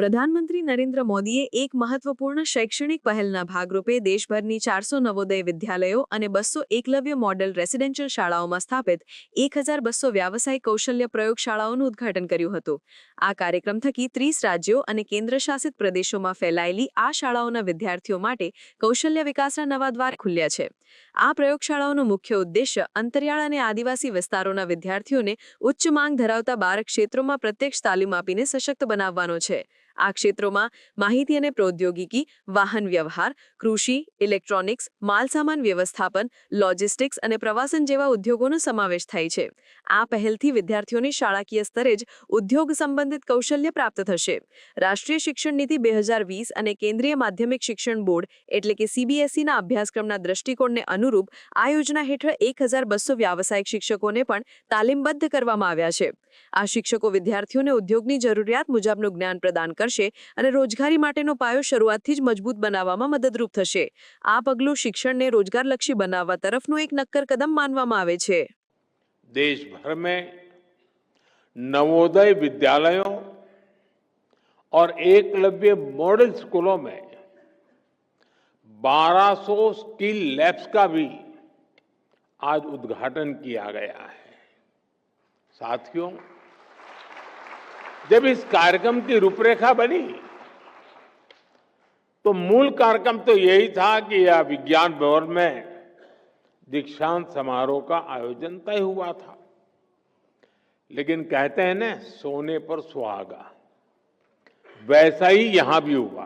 પ્રધાનમંત્રી નરેન્દ્ર મોદીએ એક મહત્વપૂર્ણ શૈક્ષણિક પહેલના ભાગરૂપે દેશભરની ચારસો નવોદય વિદ્યાલયો અને બસો એકલવ્ય મોડેલ રેસિડેન્શિયલ શાળાઓમાં સ્થાપિત એક હજાર બસો વ્યાવસાયિક કૌશલ્ય પ્રયોગશાળાઓનું ઉદ્ઘાટન કર્યું હતું. આ કાર્યક્રમ થકી ત્રીસ રાજ્યો અને કેન્દ્રશાસિત પ્રદેશોમાં ફેલાયેલી આ શાળાઓના વિદ્યાર્થીઓ માટે કૌશલ્ય વિકાસના નવા દ્વાર ખુલ્યા છે. આ પ્રયોગશાળાઓનો મુખ્ય ઉદ્દેશ્ય અંતરિયાળ અને આદિવાસી વિસ્તારોના વિદ્યાર્થીઓને ઉચ્ચ માંગ ધરાવતા બાર ક્ષેત્રોમાં પ્રત્યક્ષ તાલીમ આપીને સશક્ત બનાવવાનો છે. આ ક્ષેત્રોમાં માહિતી અને પ્રૌદ્યોગિકી, વાહન વ્યવહાર, કૃષિ, ઇલેક્ટ્રોનિક્સ, માલસામાન વ્યવસ્થાપન, લોજિસ્ટિક્સ અને પ્રવાસન જેવા ઉદ્યોગોનો સમાવેશ થાય છે. આ પહેલથી વિદ્યાર્થીઓને શાળાકીય સ્તરે જ ઉદ્યોગ સંબંધિત કૌશલ્ય પ્રાપ્ત થશે. રાષ્ટ્રીય શિક્ષણ નીતિ બે અને કેન્દ્રીય માધ્યમિક શિક્ષણ બોર્ડ, એટલે કે સીબીએસઈના અભ્યાસક્રમના દ્રષ્ટિકોણને અનુરૂપ આ યોજના હેઠળ એક વ્યાવસાયિક શિક્ષકોને પણ તાલીમબદ્ધ કરવામાં આવ્યા છે. આ શિક્ષકો વિદ્યાર્થીઓને ઉદ્યોગની જરૂરિયાત મુજબનું જ્ઞાન પ્રદાન કરશે અને રોજગારી માટેનો પાયો શરૂઆતથી જ મજબૂત બનાવવામાં મદદરૂપ થશે આ પગલું શિક્ષણને રોજગારલક્ષી બનાવવા તરફનું એક નક્કર કદમ માનવામાં આવે છે देश भर में नवोदय विद्यालयों और एकलव्य मॉडल स्कूलों में 1200 स्किल लैब्स का भी आज उद्घाटन किया गया है साथियों जब इस कार्यक्रम की रूपरेखा बनी तो मूल कार्यक्रम तो यही था कि यह विज्ञान भवन में दीक्षांत समारोह का आयोजन तय हुआ था। लेकिन कहते हैं ना, सोने पर सुहागा। वैसा ही यहाँ भी हुआ।